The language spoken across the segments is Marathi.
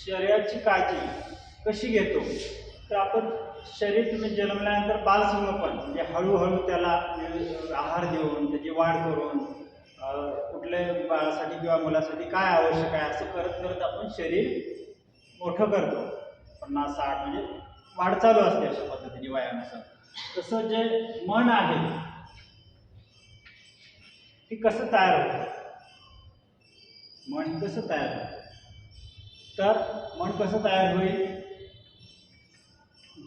शरीराची काळजी कशी घेतो तर आपण शरीर तुम्ही जन्मल्यानंतर बालसंगोपन म्हणजे हळूहळू त्याला आहार देऊन त्याची वाढ करून कुठल्या बाळासाठी किंवा मुलासाठी काय आवश्यक आहे असं करत करत आपण शरीर मोठं करतो. पन्नास साठ म्हणजे वाढ चालू असते अशा पद्धतीने वयानुसार तसं जे मन आहे ते कसं तयार होतं? मन कसं तयार होतं? तर मन कसं तयार होईल?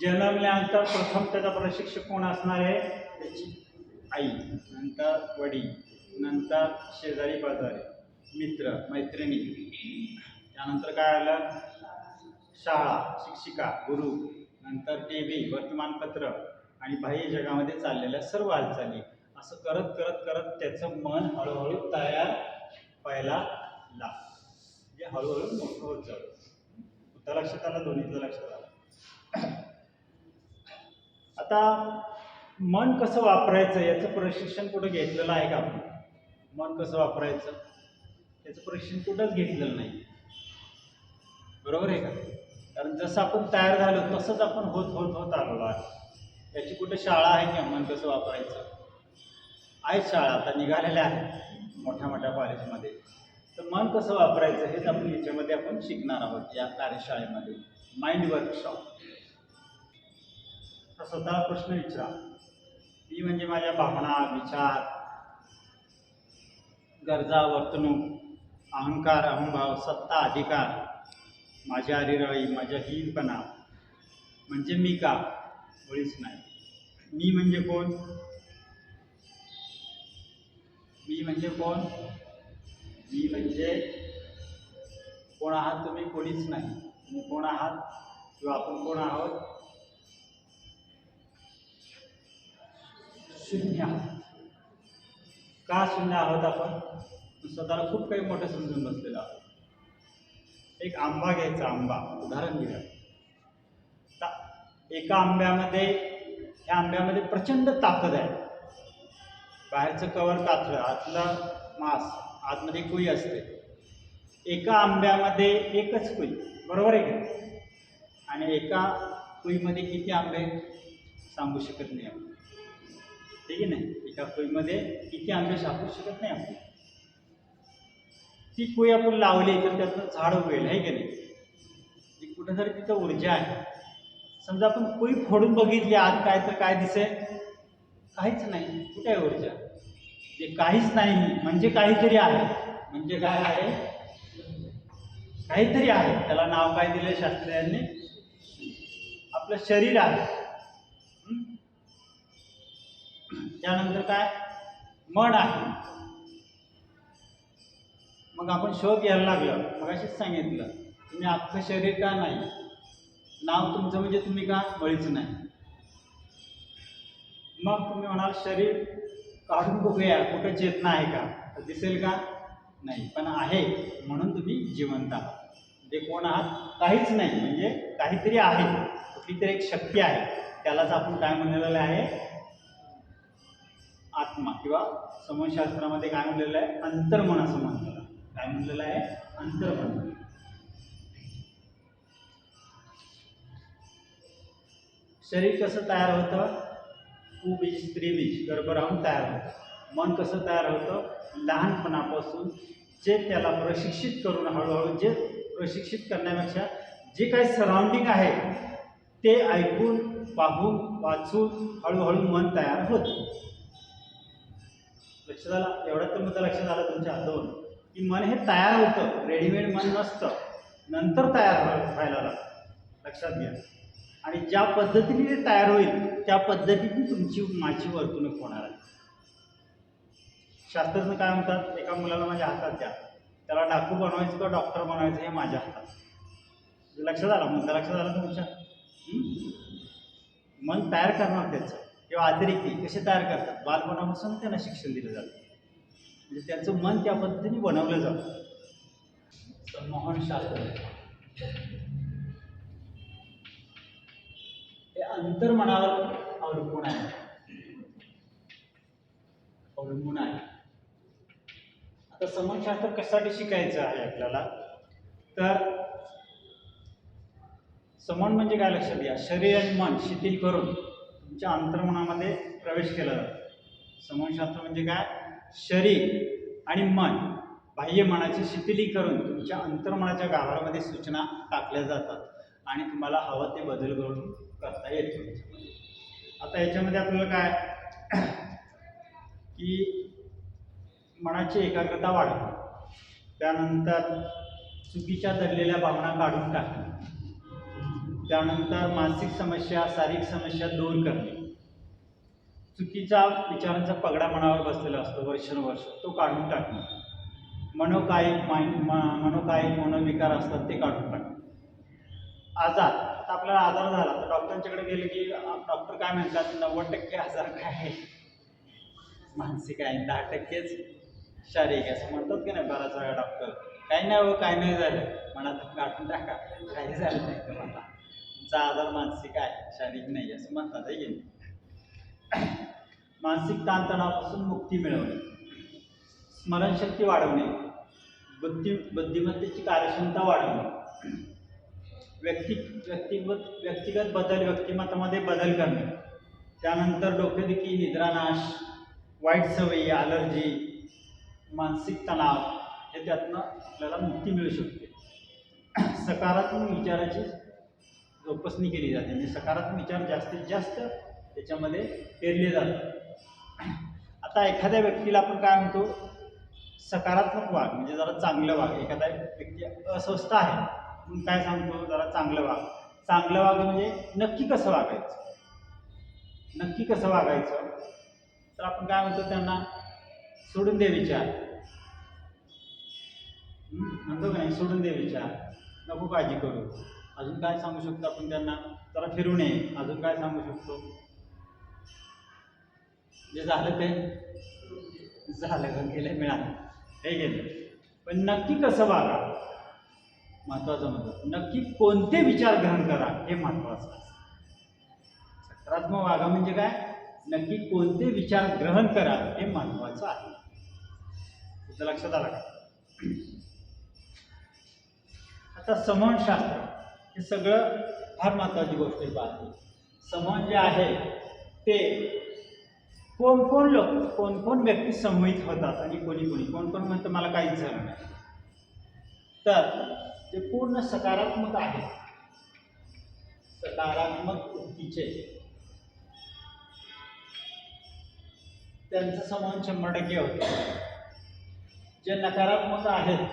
जन्मल्यानंतर प्रथम त्याचा प्रशिक्षक कोण असणार आहे? त्याची आई नंतर वडील नंतर शेजारी पाजारी मित्र मैत्रिणी. त्यानंतर काय आलं? शाळा शिक्षिका गुरु नंतर टी व्ही वर्तमानपत्र आणि बाह्य जगामध्ये चाललेल्या सर्व हालचाली. असं करत करत करत त्याचं मन हळूहळू तयार व्हायला लागतं. ते हळूहळू मोठं होत जातं त्या लक्षात आलं दोन्हीचं लक्षात आलं. आता मन कसं वापरायचं याचं प्रशिक्षण कुठं घेतलेलं आहे का आपण? मन कसं वापरायचं? त्याचं प्रशिक्षण कुठंच घेतलेलं नाही. बरोबर आहे का? कारण जसं आपण तयार झालो तसंच आपण होत होत होत आलेलो आहे. याची कुठं शाळा आहे का? मन कसं वापरायचं? आहेत शाळा आता निघालेल्या आहेत मोठ्या मोठ्या कॉलेजमध्ये तर मन कसं वापरायचं हेच आपण याच्यामध्ये आपण शिकणार आहोत या कार्यशाळेमध्ये. माइंड वर्कशॉप तर स्वतःला प्रश्न विचारा. मी म्हणजे माझ्या भावना विचार गरजा वर्तणूक अहंकार अहंभाव सत्ता अधिकार माझ्या अरिराई माझ्या हीनपणा म्हणजे मी का? मुळीच नाही. मी म्हणजे कोण? मी म्हणजे कोण? म्हणजे कोण आहात तुम्ही कोणीच नाही. तुम्ही कोण आहात किंवा आपण कोण आहोत? शून्य आहोत. का शून्य आहोत आपण? स्वतःला खूप काही मोठं समजून बसलेलं आहोत. एक आंबा घ्यायचा आंबा. उदाहरण घेऊया. एका आंब्यामध्ये ह्या आंब्यामध्ये प्रचंड ताकद आहे. बाहेरचं कवर कातलं आतलं मांस. आतमध्ये कुई असते. एका आंब्यामध्ये एकच कुई बरोबर आहे का आणि एका कुईमध्ये किती आंबे सांगू शकत नाही आपण. ठीक आहे नाही एका कुईमध्ये किती आंबे सांगू शकत नाही आपण? ती कुई आपण लावली तर त्यातनं झाड उगेल आहे की नाही? कुठं कुठेतरी तिथं ऊर्जा आहे. समजा आपण कुई फोडून बघितली आत काय तर काय दिसेल? काहीच नाही. कुठे आहे ऊर्जा? जे काहीच नाही म्हणजे काहीतरी आहे. म्हणजे काय आहे? काहीतरी आहे. त्याला नाव काय दिले शास्त्रीयांनी? आपलं शरीर आहे. त्यानंतर काय? मन आहे. मग आपण शोध घ्यायला लागलं. मग अशीच सांगितलं. तुम्ही आपलं शरीर का नाही? नाव तुमचं म्हणजे तुम्ही का? बळीच नाही. मग तुम्ही म्हणाल शरीर काढून बघूया कुठं चेतना आहे का? तर दिसेल का? नाही पण आहे. म्हणून तुम्ही जिवंत आहात. जे कोण आहात? काहीच नाही. म्हणजे काहीतरी आहे. कुठली तरी एक शक्ती आहे. त्यालाच आपण काय म्हणलेलं आहे? आत्मा किंवा समाजशास्त्रामध्ये काय म्हणलेलं आहे? अंतर्मन असं म्हणलेलं काय म्हणलेलं आहे? अंतर्मन. शरीर कसं तयार होतं? कुबीज स्त्रीबीज गर्भ राहून तयार होतं. मन कसं तयार होतं? लहानपणापासून जे त्याला प्रशिक्षित करून हळूहळू जे प्रशिक्षित करण्यापेक्षा जे काही सराउंडिंग आहे ते ऐकून पाहून वाचून हळूहळू मन तयार होतं. लक्षात आला एवढ्यात तर मुद्दा लक्षात आला तुमच्या दोन की मन हे तयार होतं. रेडीमेड मन नसतं. नंतर तयार व्हायला लागतं. लक्षात घ्या. आणि ज्या पद्धतीने ते तयार होईल त्या पद्धतीने तुमची माझी वर्तणूक होणार आहे. शास्त्रज्ञ काय म्हणतात? एका मुलाला माझ्या हातात द्या. त्याला डाकू बनवायचं किंवा डॉक्टर बनवायचं हे माझ्या हातात. लक्षात आला? मुद्दा लक्षात आला तुमच्या? मन तयार करणार त्याचं. किंवा अतिरिक्त कसे तयार करतात? बालपणापासून त्यांना शिक्षण दिलं जातं. म्हणजे त्यांचं मन त्या पद्धतीने बनवलं जातं. संमोहन शास्त्र हे अंतर्मनावर अवलंबून आहे. अवलंबून आहे. आता समाजशास्त्र कशासाठी शिकायचं आहे आपल्याला? तर समन म्हणजे काय लक्षात घ्या? शरीर आणि मन शिथिल करून तुमच्या अंतर्मनामध्ये प्रवेश केला जातो. समनशास्त्र म्हणजे काय? शरीर आणि मन बाह्य मनाचे शिथिलीकरण तुमच्या अंतर्मनाच्या गाभाऱ्यामध्ये सूचना टाकल्या जातात. आणि तुम्हाला हवं ते बदल करून करता येतो. आता याच्यामध्ये आपल्याला काय? की मनाची एकाग्रता वाढवणे. त्यानंतर चुकीच्या दडलेल्या भावना काढून टाकणे. त्यानंतर मानसिक समस्या शारीरिक समस्या दूर करणे. चुकीचा विचारांचा पगडा मनावर बसलेला असतो वर्षानुवर्ष. तो काढून टाकणे. मनोकायिक माइंड मनोकायिक मनोविकार असतात ते काढून टाकणे. आजार. आता आपल्याला आजार झाला. तर डॉक्टरांच्याकडे गेले की डॉक्टर काय म्हणतात? नव्वद टक्के आजार काय? आहे मानसिक आहे. दहा टक्केच शारीरिक असं म्हणतात की नाही बराच वेळा डॉक्टर? काही नाही हो काही नाही झालं. मनात गाठून टाका. काही झालं नाही तुम्हाला तुमचा आजार मानसिक आहे. शारीरिक नाही असं म्हणतात आहे की नाही? मानसिक ताणतणावापासून मुक्ती मिळवणे. स्मरणशक्ती वाढवणे. बुद्धी बुद्धिमत्तेची कार्यक्षमता वाढवणे. व्यक्ती व्यक्तिगत व्यक्तिगत बदल व्यक्तिमत्वामध्ये बदल करणे. त्यानंतर डोकेदुखी निद्रानाश वाईट सवयी अलर्जी मानसिक तणाव हे त्यातनं आपल्याला मुक्ती मिळू शकते. सकारात्मक विचाराची जोपासणी केली जाते. म्हणजे सकारात्मक विचार जास्तीत जास्त त्याच्यामध्ये पेरले जातात. आता एखाद्या व्यक्तीला आपण काय म्हणतो? सकारात्मक वाघ म्हणजे जरा चांगलं वाघ. एखादा व्यक्ती अस्वस्थ आहे. आपण काय सांगतो? जरा चांगलं वाग. चांगलं वाग म्हणजे नक्की कसं वागायचं? नक्की कसं वागायचं? तर आपण काय म्हणतो त्यांना? सोडून दे विचार. म्हणतो का नाही? सोडून दे विचार. नको काळजी करू. अजून काय सांगू शकतो आपण त्यांना? जरा फिरू नये अजून काय सांगू शकतो? जे झालं ते? झालं. गेलं मिळालं. हे गेलं. पण नक्की कसं वागा? महत्त्वाचं म्हणतो नक्की कोणते विचार ग्रहण करा हे महत्वाचं आहे. सकारात्मक वागा म्हणजे काय? नक्की कोणते विचार ग्रहण करा हे महत्वाचं आहे. तुझं लक्षात आलं का? आता समनशास्त्र हे सगळं फार महत्वाची गोष्ट आहे पाहते. समन जे आहे ते कोण कोण लोक कोण कोण व्यक्ती समोहित होतात आणि कोणी कोणी कोण कोण म्हणतं मला काहीच झालं नाही. तर ते पूर्ण सकारात्मक आहे. सकारात्मक वृत्तीचे त्यांचं समान शंभर टक्के होतं. जे नकारात्मक आहेत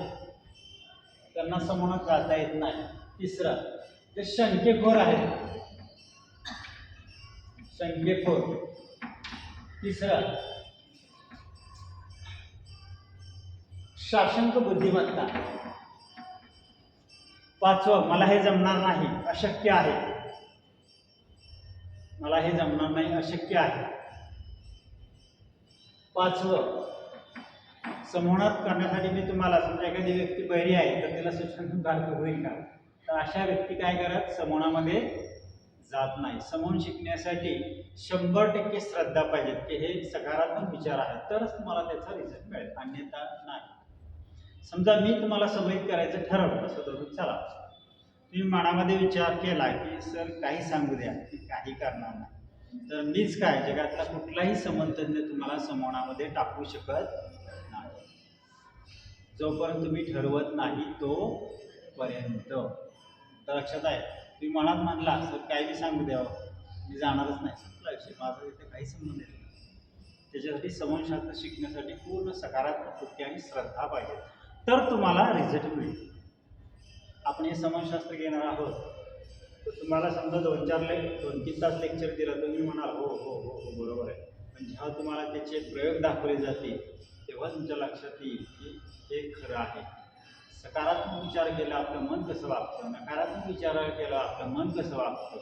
त्यांना समोनात जाता येत नाही. तिसरं जे शंकेखोर आहेत शंकेखोर. तिसरं शासंक बुद्धिमत्ता. पाचवं मला हे जमणार नाही अशक्य आहे. मला हे जमणार नाही अशक्य आहे. पाचवं समोनात करण्यासाठी मी तुम्हाला समजा एखादी व्यक्ती बहिरी आहे तर तिला सूचना काढतो होईल का? तर अशा व्यक्ती काय करत समोनामध्ये जात नाही. समोन शिकण्यासाठी शंभर टक्के श्रद्धा पाहिजे की हे सकारात्मक विचार आहेत. तरच तुम्हाला त्याचा रिझल्ट मिळेल अन्यथा नाही. समजा मी तुम्हाला समोरित करायचं ठरवलं असं धरून चला. तुम्ही मनामध्ये विचार केला की सर काही सांगू द्या की काही करणार नाही. तर मीच काय जगातला कुठलाही समंतज्ञ तुम्हाला समोनामध्ये टाकू शकत नाही. जोपर्यंत तुम्ही ठरवत नाही तोपर्यंत. तर लक्षात आहे तुम्ही मनात म्हणला सर काही बी सांगू द्यावं हो, मी जाणारच नाही. संपला विषय माझा इथे काही संबंध नाही. त्याच्यासाठी समनशास्त्र शिकण्यासाठी पूर्ण सकारात्मक कृती आणि श्रद्धा पाहिजे. तर तुम्हाला रिझल्ट मिळेल. आपण हे समाजशास्त्र घेणार आहोत. तर तुम्हाला समजा दोन चार ले दोन तीन तास लेक्चर दिलं तुम्ही म्हणाल हो हो हो हो बरोबर आहे. पण जेव्हा तुम्हाला त्याचे प्रयोग दाखवले जातील तेव्हा तुमच्या लक्षात येईल की हे खरं आहे. सकारात्मक विचार केला आपलं मन कसं वागतं? नकारात्मक विचार केला आपलं मन कसं वागतं?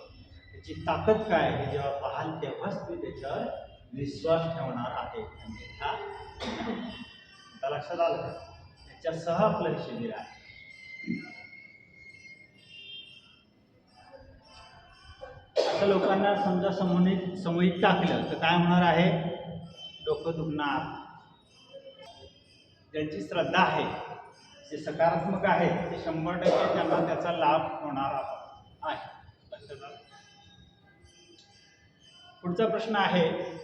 त्याची ताकद काय हे जेव्हा पाहाल तेव्हाच तुम्ही त्याच्यावर विश्वास ठेवणार आहे. अन्यथा हा आता लक्षात आलं त्याच्यासह आपलं शिबिर आहे असं लोकांना समजा समोनित समोहित टाकलं तर काय होणार आहे? डोकं दुखणार. ज्यांची श्रद्धा आहे जे सकारात्मक आहे ते शंभर टक्के त्यांना त्याचा लाभ होणार आहे. पुढचा प्रश्न आहे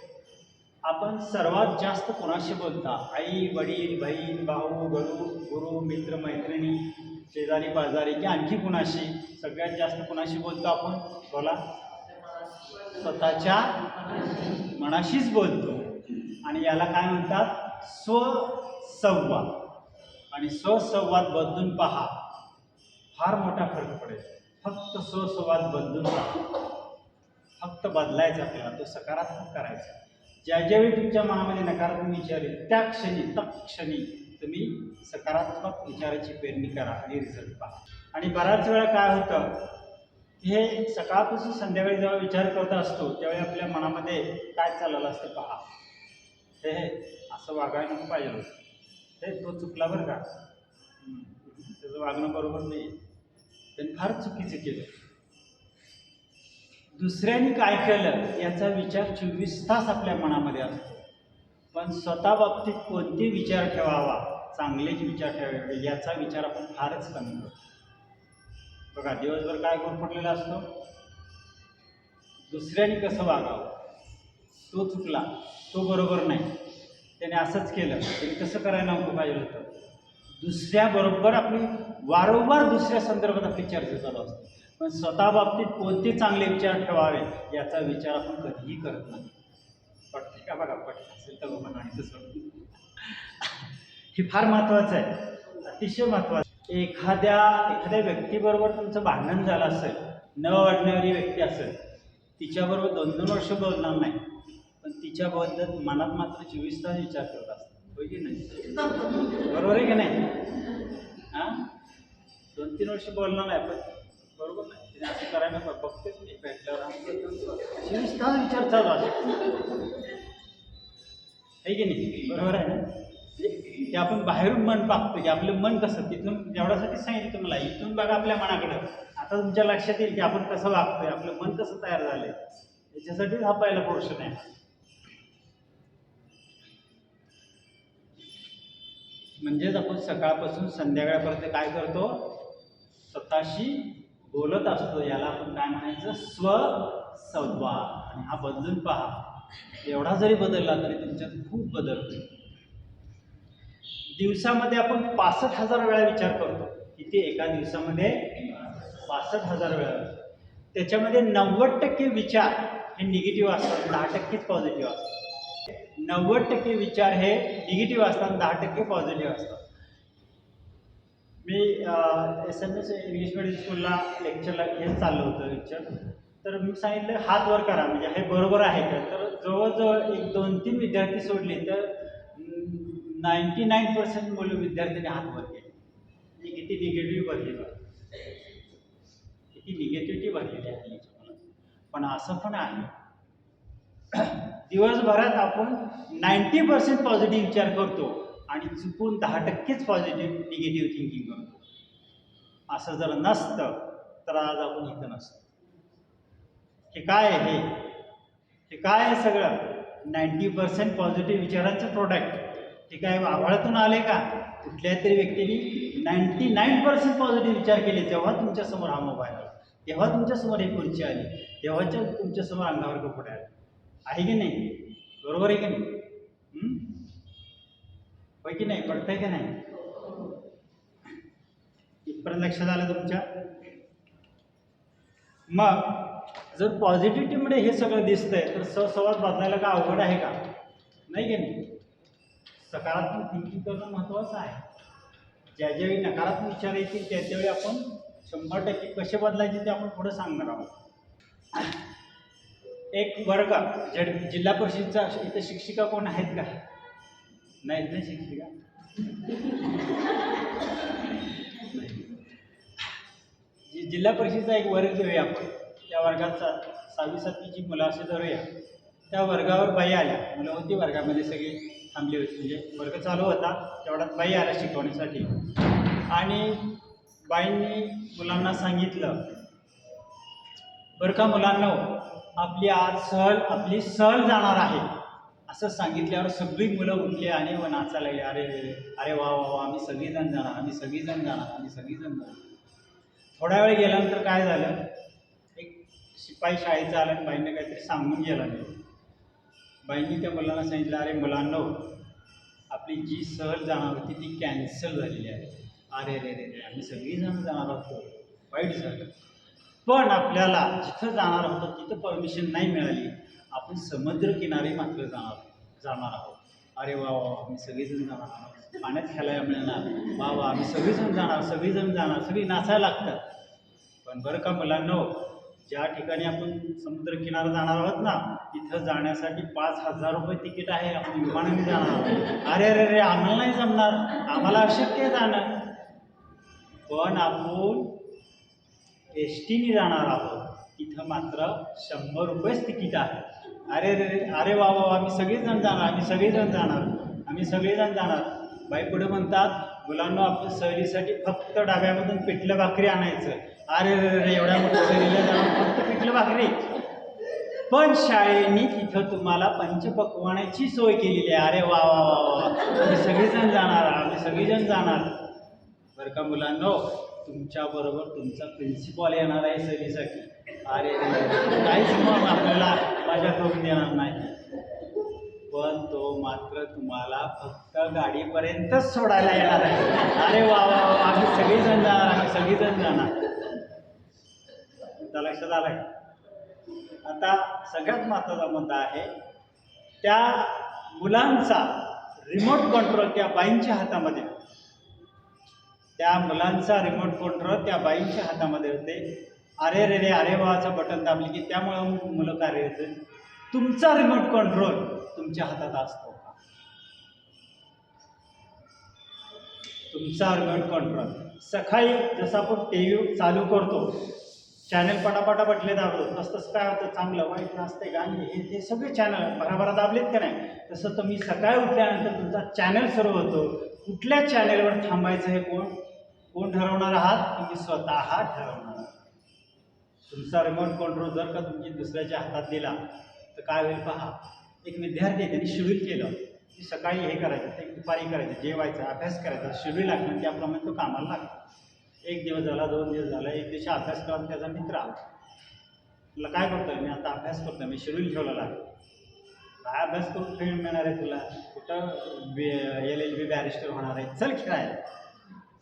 आपण सर्वात जास्त कोणाशी बोलता? आई वडील बहीण भाऊ गुरु गुरु मित्र मैत्रिणी शेजारी पाजारी की आणखी कुणाशी? सगळ्यात जास्त कुणाशी बोलतो आपण? बोला. स्वतःच्या मनाशीच बोलतो. आणि याला काय म्हणतात? स्वसंवाद. आणि स्वसंवाद बदलून पहा. फार मोठा फरक पडेल. फक्त स्वसंवाद बदलून पहा. फक्त बदलायचा आपल्याला तो सकारात्मक करायचा. ज्या ज्यावेळी तुमच्या मनामध्ये नकारात्मक विचार येईल त्या क्षणी तत्क्षणी तुम्ही सकारात्मक विचाराची पेरणी करा आणि रिझल्ट पहा. आणि बऱ्याच वेळा काय होतं? हे सकाळपासून संध्याकाळी जेव्हा विचार करत असतो त्यावेळी आपल्या मनामध्ये काय चाललं असतं पहा. हे असं वागायला नको पाहिजे होतं. हे तो चुकला बरं का? त्याचं वागणं बरोबर नाही त्यांनी फार चुकीचं केलं. दुसऱ्यांनी काय केलं याचा विचार चोवीस तास आपल्या मनामध्ये असतो. पण स्वतः बाबतीत कोणते विचार ठेवावा चांगलेच विचार ठेवावे याचा विचार आपण फारच कमी करतो. बघा दिवसभर काय गुरफटलेला असतो? दुसऱ्याने कसं वागावं? तो चुकला तो बरोबर नाही. त्याने असंच केलं त्याने कसं करायला नको पाहिजे होतं? दुसऱ्याबरोबर आपली वारंवार दुसऱ्या संदर्भात आपली चर्चा चालू असते. पण स्वतः बाबतीत कोणते चांगले विचार ठेवावे याचा विचार आपण कधीही करत नाही. पटते का बघा पटत असेल तर बघा आणि हे फार महत्त्वाचं आहे. अतिशय महत्त्वाचं एखाद्या एखाद्या व्यक्तीबरोबर तुमचं भांडण झालं असेल न वाढणारी व्यक्ती असेल तिच्याबरोबर दोन दोन वर्ष बोलणार नाही पण तिच्याबद्दल मनात मात्र चोवीस तास विचार करत असतात. की नाही? बरोबर आहे की नाही? हां? दोन तीन वर्ष बोलणार नाही पण बरोबर नाही. तिने असं करायला बघतेच मी भेटल्यावर. चोवीस तास विचार चालू असतो आहे की नाही? बरोबर आहे ना? ते आपण बाहेरून मन पाहतो. की आपलं मन कसं तिथून एवढ्यासाठी सांगितलं तुम्हाला इथून बघा आपल्या मनाकडं. आता तुमच्या लक्षात येईल की आपण कसं वागतोय आपलं मन कसं तयार झालंय. याच्यासाठीच हा पहिला पोर्शन आहे. म्हणजेच आपण सकाळपासून संध्याकाळपर्यंत काय करतो? स्वतःशी बोलत असतो. याला आपण काय म्हणायचं? स्वसंवाद. आणि हा बदलून पहा. एवढा जरी बदलला तरी तुमच्यात खूप बदल होईल. दिवसामध्ये आपण पासष्ट हजार वेळा विचार करतो. किती? एका दिवसामध्ये पासष्ट हजार वेळा. त्याच्यामध्ये नव्वद टक्के विचार हे निगेटिव्ह असतात दहा टक्केच पॉझिटिव्ह असतात. नव्वद टक्के विचार हे निगेटिव्ह असतात दहा टक्के पॉझिटिव्ह असतात. मी S M S English medium स्कूलला लेक्चरला हेच चाललं होतं लेक्चर तर मी सांगितलं हात वर करा म्हणजे हे बरोबर आहे का? तर जवळजवळ एक दोन तीन विद्यार्थी सोडले तर नाईन्टी नाईन पर्सेंट मुलं विद्यार्थ्यांनी हात वर केले. म्हणजे किती निगेटिव्ह भरली किती निगेटिव्हिटी भरलेली आहे पण असं पण आहे. दिवसभरात आपण नाईन्टी पर्सेंट पॉझिटिव्ह विचार करतो आणि चुकून दहा टक्केच पॉझिटिव्ह निगेटिव्ह थिंकिंग करतो. असं जर नसतं तर आज आपण इथं नसतो. हे काय आहे हे? हे काय आहे सगळं? नाईन्टी पर्सेंट पॉझिटिव्ह विचारांचं प्रोडक्ट ते काय आभाळातून आले का? कुठल्या तरी व्यक्तीने नाईन्टी नाईन पर्सेंट पॉझिटिव्ह विचार केले जेव्हा तुमच्यासमोर हा मोबाईल आला. तेव्हा तुमच्यासमोर ही खुर्ची आली. तेव्हाच्या तुमच्यासमोर अंगावर कपडे आले. आहे की नाही? बरोबर आहे की नाही? होय की नाही? पडतंय की नाही? इथपर्यंत लक्षात आलं तुमच्या? मग जर पॉझिटिव्हिटीमध्ये हे सगळं दिसतंय तर सहसंवाद बदलायला का अवघड आहे का? नाही की नाही? सकारात्मक थिंकिंग करणं महत्त्वाचं आहे. ज्या ज्यावेळी नकारात्मक विचार येतील त्या त्यावेळी आपण शंभर टक्के कसे बदलायचे ते आपण पुढे सांगणार आहोत. एक वर्ग जड जिल्हा परिषदचा इथं शिक्षिका कोण आहेत का? नाहीत ना शिक्षिका? जिल्हा परिषदेचा एक वर्ग घेऊया आपण. त्या वर्गाचा सहावी सातवीची मुलं असे धरूया. त्या वर्गावर बाई आल्या. मुलं होती वर्गामध्ये सगळी. थांबली होती. म्हणजे वर्ग चालू होता तेवढ्यात बाई आल्या शिकवण्यासाठी. आणि बाईंनी मुलांना सांगितलं बरं का मुलांना आपली आज सहल आपली सहल जाणार आहे. असं सांगितल्यावर सगळी मुलं उठली आणि व नाचायला लागली. अरे अरे वा वा वा आम्ही सगळीजण जाणार आम्ही सगळीजण जाणार आम्ही सगळीजण जाणार. थोड्या वेळ गेल्यानंतर काय झालं? एक शिपाई शाळेचा आला आणि बाईंना काहीतरी सांगून गेला. नाही बाईंनी त्या मुलांना सांगितलं अरे मुलांनो आपली जी सहल जाणार होती ती कॅन्सल झालेली आहे. अरे रे रे आम्ही सगळीजण जाणार होतो. वाईट झालं. पण आपल्याला जिथं जाणार होतो तिथं परमिशन नाही मिळाली. आपण समुद्रकिनारी मात्र जाणार जाणार आहोत. अरे वा वा आम्ही सगळेजण जाणार आहोत. पाण्यात खेळायला मिळणार. वा वा आम्ही सगळेजण जाणार सगळेजण जाणार सगळी नाचायला लागतात. पण बरं का मुलांना ज्या ठिकाणी आपण समुद्रकिनारा जाणार आहोत ना तिथं जाण्यासाठी पाच हजार रुपये तिकीट आहे आपण विमानाने जाणार आहोत. अरे अरे अरे आम्हाला नाही जमणार. आम्हाला अशक्य आहे जाणं. पण आपण एस टीने जाणार आहोत. तिथं मात्र शंभर रुपयेच तिकीट आहे. अरे अरे अरे अरे वा वा वा, आम्ही सगळेजण जाणार आम्ही सगळेजण जाणार आम्ही सगळेजण जाणार. बाई पुढे म्हणतात मुलांना आपण सहलीसाठी फक्त डाब्यामधून पिठलं भाकरी आणायचं. अरे रे एवढ्या मोठ्या सहलीला जाणार फक्त पिठलं भाकरी. पण शाळेनी तिथं तुम्हाला पंचपक्वानाची सोय केलेली आहे. अरे वा वा वा वा. आम्ही सगळेजण जाणार आम्ही सगळेजण जाणार. बरं का मुलांनो तुमच्याबरोबर तुमचा प्रिन्सिपॉल येणार आहे सहलीसाठी. अरे. काहीच मग आपल्याला माझ्या करून देणार नाही. पण तो मात्र तुम्हाला फक्त गाडीपर्यंतच सोडायला येणार आहे. अरे वा वा वा. आम्ही सगळेजण जाणार आम्ही सगळेजण जाणार. मुद्दा लक्षात आलंय आता सगळ्यात महत्त्वाचा मुद्दा आहे त्या मुलांचा रिमोट कंट्रोल त्या बाईंच्या हातामध्ये. त्या मुलांचा रिमोट कंट्रोल त्या बाईंच्या हातामध्ये होते. अरे रे रे अरे वाचं बटन दाबले की त्यामुळं मुलं कार्य होते तुमचा रिमोट कंट्रोल तुमच्या हातात असतो का? तुमचा रिमोट कंट्रोल सकाळी जसं आपण टी व्ही चालू करतो चॅनल पटापटा बटले दाबलं. तसंच काय होतं? चांगलं वाईट नाचते गाणी हे ते सगळे चॅनल भराभरा दाबलेत का नाही? तसं तुम्ही सकाळी उठल्यानंतर तुमचा चॅनल सुरू होतो. कुठल्या चॅनलवर थांबायचं हे कोण? कोण ठरवणार आहात? तुम्ही स्वतः ठरवणार आहात. तुमचा रिमोट कंट्रोल जर का तुम्ही दुसऱ्याच्या हातात दिला तर काय होईल पहा? एक विद्यार्थी त्यांनी शेड्यूल केलं. की सकाळी हे करायचं ते दुपारी करायचं जेवायचं अभ्यास करायचा शेड्यूल लागणार त्याप्रमाणे तो कामाला लागतो. एक दिवस झाला दोन दिवस झाला एक दिवशी अभ्यास करून त्याचा मित्र आला. तुला काय करतोय? मी आता अभ्यास करतोय मी शेड्यूल ठेवलेला आहे. काय अभ्यास करून फेम मिळणार आहे तुला. कुठं B L L B barrister होणार आहे. चल खेळायला.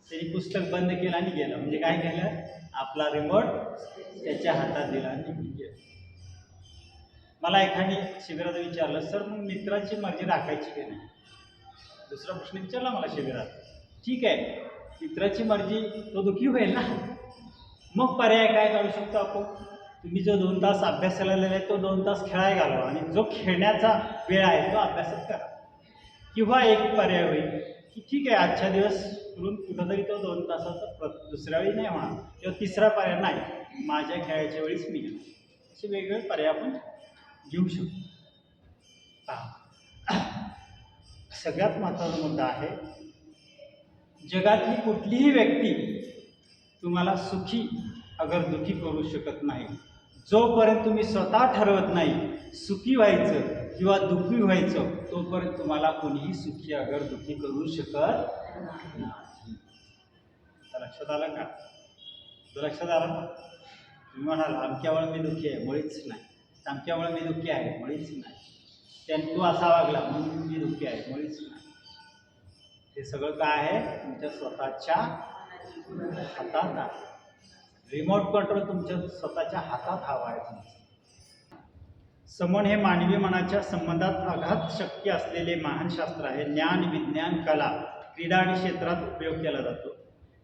त्यांनी पुस्तक बंद केलं आणि गेलं. म्हणजे काय केलं? आपला रिमोट त्याच्या हातात दिला आणि गेलं. मला एखादी शिबिरात विचारलं सर मग मित्राची मर्जी राखायची की नाही? दुसरा प्रश्न विचारला मला शिबिरात. ठीक आहे. मित्राची मर्जी तो दुःखी होईल ना? मग पर्याय काय करू शकतो आपण? तुम्ही जो दोन तास अभ्यासाला केलेला आहे तो दोन तास खेळायला घालवा आणि जो खेळण्याचा वेळ आहे तो अभ्यासात करा. किंवा एक पर्याय होईल की ठीक आहे आजच्या दिवस करून कुठंतरी तो दोन तासाचा प्र दुसऱ्या वेळी नाही होणार. किंवा तिसरा पर्याय नाही. माझ्या खेळायच्या वेळीच मी घेणार. असे वेगवेगळे पर्याय आपण घेऊ शकतो. सगळ्यात महत्त्वाचा मुद्दा आहे जगातली कुठलीही व्यक्ती तुम्हाला सुखी अगर दुखी करू शकत नाही. जोपर्यंत तुम्ही स्वतः ठरवत नाही सुखी व्हायचं किंवा दुःखी व्हायचं तोपर्यंत तुम्हाला कोणीही सुखी अगर दुखी करू शकत नाही. आता लक्षात आलं का? तर लक्षात आलं का? तुम्ही म्हणाल अमक्यामुळे मी दुःखी आहे. मुळीच नाही. अमक्यामुळे मी दुःखी आहे. मुळीच नाही. त्याने तू असा वागला म्हणून मी दुःखी आहे. मुळीच नाही. हे सगळं काय आहे? तुमच्या स्वतःच्या हातात आहे. रिमोट कंट्रोल तुमच्या स्वतःच्या हातात हवा आहे तुमचा समन हे मानवी मनाच्या संबंधात अघात शक्य असलेले महान शास्त्र आहे. ज्ञान विज्ञान कला क्रीडा आणि क्षेत्रात उपयोग केला जातो.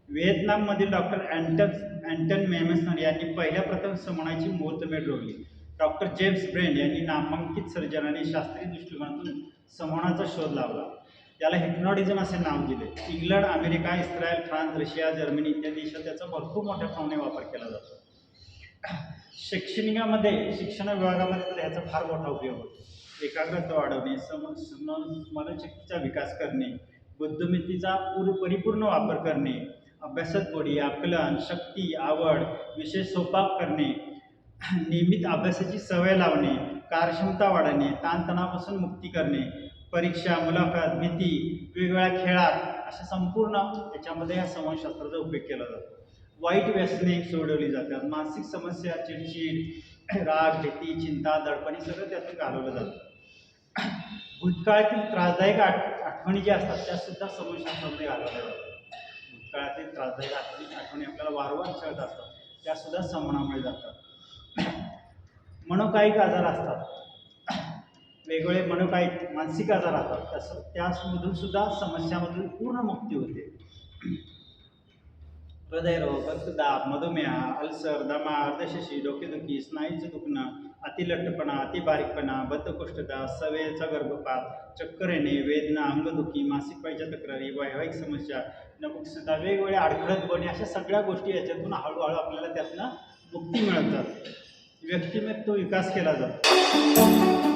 व्हिएतनाममधील डॉक्टर अँटन अँटन मेमेसनर यांनी पहिल्या प्रथम समनाची मुहूर्तमेढ रोवली. डॉक्टर जेम्स ब्रेन यांनी नामांकित सर्जनाने शास्त्रीय दृष्टिकोनातून समनाचा शोध लावला. त्याला हिप्नॉटिझम असे नाव दिले. England America Israel France Russia Germany इत्यादी देशात त्याचा भरपूर मोठ्या प्रमाणे वापर केला जातो. शैक्षणिकामध्ये शिक्षण विभागामध्ये तर ह्याचा फार मोठा उपयोग होतो. एकाग्रता वाढवणे सम सम स्मरणशक्तीचा विकास करणे बुद्धिमत्तेचा पूर परिपूर्ण वापर करणे अभ्यासात गोडी आकलन शक्ती आवड विषय सोपाप करणे नियमित अभ्यासाची सवय लावणे कार्यक्षमता वाढवणे ताणतणावापासून मुक्ती करणे परीक्षा मुलाखत भीती वेगवेगळ्या खेळात अशा संपूर्ण त्याच्यामध्ये या समाजशास्त्राचा उपयोग केला जातो. वाईट व्यसने सोडवली जातात मानसिक समस्या चिडचिड राग भीती चिंता दडपण हे सगळं त्यातून घालवलं जातं. भूतकाळातील त्रासदायक आठ आठवणी ज्या असतात त्या सुद्धा घालवल्या जातात. भूतकाळातील त्रासदायक आठवणी आठवणी आपल्याला वारंवार छळत असतात त्यासुद्धा समनामुळे जातात. मनोकायिक आजार असतात. वेगवेगळे मनोकायिक मानसिक आजार असतात तसं त्यामधून सुद्धा समस्यामधून पूर्ण मुक्ती होते. हृदयरोग रक्तदाब मधुमेह अल्सर दमा अर्धशशी डोकेदुखी स्नायूचं दुखणं अतिलट्टपणा अतिबारीकपणा बद्धकोष्ठता सवेचा गर्भपात चक्कर येणे वेदना अंगदुखी मासिक पाळीच्या तक्रारी वैवाहिक समस्या नमुकसुद्धा वेगवेगळ्या अडखळत अडखळतपणे अशा सगळ्या गोष्टी याच्यातून हळूहळू आपल्याला त्यातनं मुक्ती मिळत जाते. व्यक्तिमत्व विकास केला जातो.